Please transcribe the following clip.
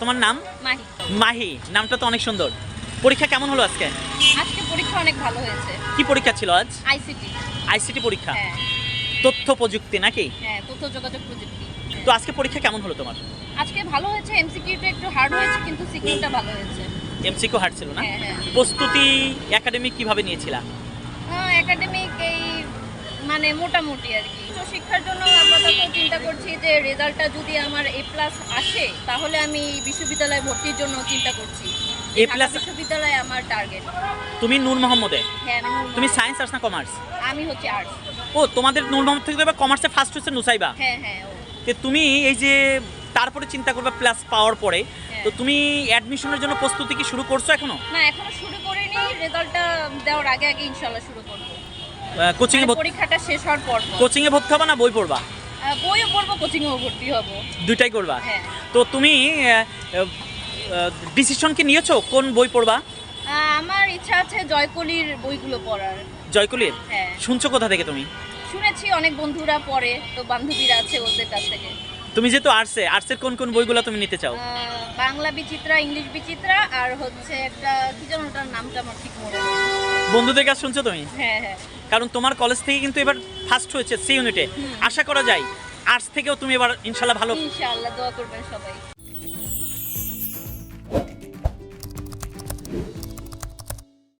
তোমার নাম? মাহি। মাহি নামটা তো অনেক সুন্দর। পরীক্ষা কেমন হলো আজকে? আজকে পরীক্ষা অনেক ভালো হয়েছে। কি পরীক্ষা ছিল আজ? আইসিটি আইসিটি পরীক্ষা? হ্যাঁ। তথ্য প্রযুক্তি নাকি? হ্যাঁ তথ্য যোগাযোগ প্রযুক্তি। তো আজকে পরীক্ষা কেমন হলো তোমার? আজকে ভালো হয়েছে এমসিকিউটা একটু হার্ড হয়েছে কিন্তু সিকিউটা ভালো হয়েছে। এমসিকিউ হার্ড ছিল না? হ্যাঁ হ্যাঁ। প্রস্তুতি একাডেমিক কীভাবে নিয়েছিলা? একাডেমিক এই মানে মোটামুটি আর কি। উচ্চ শিক্ষার জন্য আপাতত চিন্তা করছি যে রেজাল্টটা যদি আমার এ প্লাস আসে তাহলে আমি বিশ্ববিদ্যালয়ে ভর্তির জন্য চিন্তা করছি। এ প্লাস বিশ্ববিদ্যালয় আমার টার্গেট তুমি নূর মোহাম্মদে? হ্যাঁ তুমি সায়েন্স আর্টস না কমার্স আমি হচ্ছে আর্টস ও তোমাদের নূর মোহাম্মদ থেকে তো এবার কমার্সে ফার্স্ট হচ্ছে নুসাইবা? হ্যাঁ হ্যাঁ ও। যে তুমি এই যে তারপরে চিন্তা করবে প্লাস পাওয়ার পরে তো তুমি অ্যাডমিশনের জন্য প্রস্তুতি কি শুরু করছ এখনও? না এখনও শুরু করিনি। রেজাল্টটা দেওয়ার আগে আগে ইনশাল্লাহ শুরু করব। কোচিং এ মানে পরীক্ষাটা শেষ হওয়ার পর। কোচিং এ ভর্তি হবে না বই পড়বা? বইও পড়ব কোচিংয়েও ভর্তি হব। দুইটাই করবা? হ্যাঁ। তো তুমি ডিসিশন কি নিয়েছো? কোন বই পড়বা? আমার ইচ্ছা আছে জয়কলির বইগুলো পড়ার। জয়কুলির? হ্যাঁ। শুনছো কোথা থেকে তুমি? শুনেছি অনেক বন্ধুরা পড়ে তো বান্ধবীরা আছে ওদের কাছ থেকে। তুমি যেহেতু আর্টসে আর্টসের কোন কোন বইগুলো তুমি নিতে চাও? বাংলা বিচিত্রা ইংলিশ বিচিত্রা আর হচ্ছে একটা কি যেন ওটার নামটা আমার ঠিক মনে নেই। বন্ধুদের কাছে শুনছো তুমি? হ্যাঁ হ্যাঁ। কারণ তোমার কলেজ থেকে কিন্তু এবার ফার্স্ট হয়েছে সি ইউনিটে আশা করা যায় আর্টস থেকেও তুমি এবার ইনশাল্লাহ ভালো ইনশাআল্লাহ দোয়া করবেন সবাই।